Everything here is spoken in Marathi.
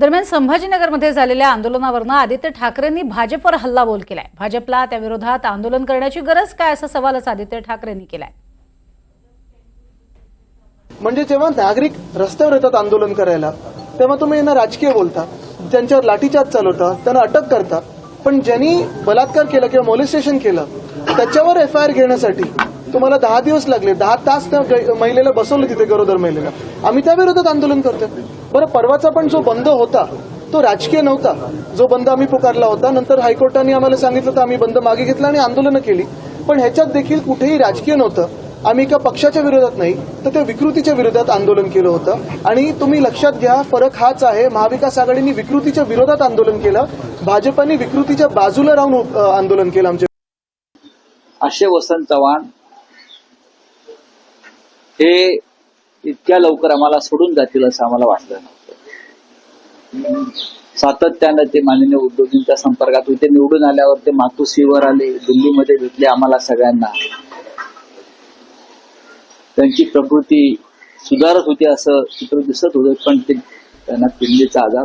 दरम्यान संभाजीनगरमध्ये झालेल्या आंदोलनावरनं आदित्य ठाकरेंनी भाजपवर हल्लाबोल केलाय. भाजपला त्या विरोधात आंदोलन करण्याची गरज काय असा सवालच आदित्य ठाकरेंनी केलाय. म्हणजे जेव्हा नागरिक रस्त्यावर येतात आंदोलन करायला तेव्हा तुम्ही यांना राजकीय बोलता त्यांच्यावर लाठीचार्ज चालवता त्यांना अटक करता पण ज्यांनी बलात्कार केला किंवा मोलिस्टेशन केलं त्याच्यावर एफ आय आर घेण्यासाठी तुम्हाला दहा दिवस लागले दहा तास त्या महिलेला बसवलं तिथे गरोदर महिलेला. आम्ही त्या विरोधात आंदोलन करतोय. बरं परवाचा पण जो बंद होता तो राजकीय नव्हता. जो बंद आम्ही पुकारला होता नंतर हायकोर्टाने आम्हाला सांगितलं तर आम्ही बंद मागे घेतला आणि आंदोलनं केली. पण ह्याच्यात देखील कुठेही राजकीय नव्हतं. आम्ही एका पक्षाच्या विरोधात नाही तर त्या विकृतीच्या विरोधात आंदोलन केलं होतं. आणि तुम्ही लक्षात घ्या फरक हाच आहे महाविकास आघाडीने विकृतीच्या विरोधात आंदोलन केलं. भाजपाने विकृतीच्या बाजूला राहून आंदोलन केलं आमच्या अशे वसंत चव्हाण हे इतक्या लवकर आम्हाला सोडून जातील असं आम्हाला वाटलं नव्हतं. सातत्यानं ते माननीय उद्योगींच्या संपर्कात होते. निवडून आल्यावर ते मातोश्रीवर आले दिल्लीमध्ये भेटले आम्हाला सगळ्यांना. त्यांची प्रकृती सुधारत होती असं चित्र दिसत होतं पण ते त्यांना पिंडीचा आजार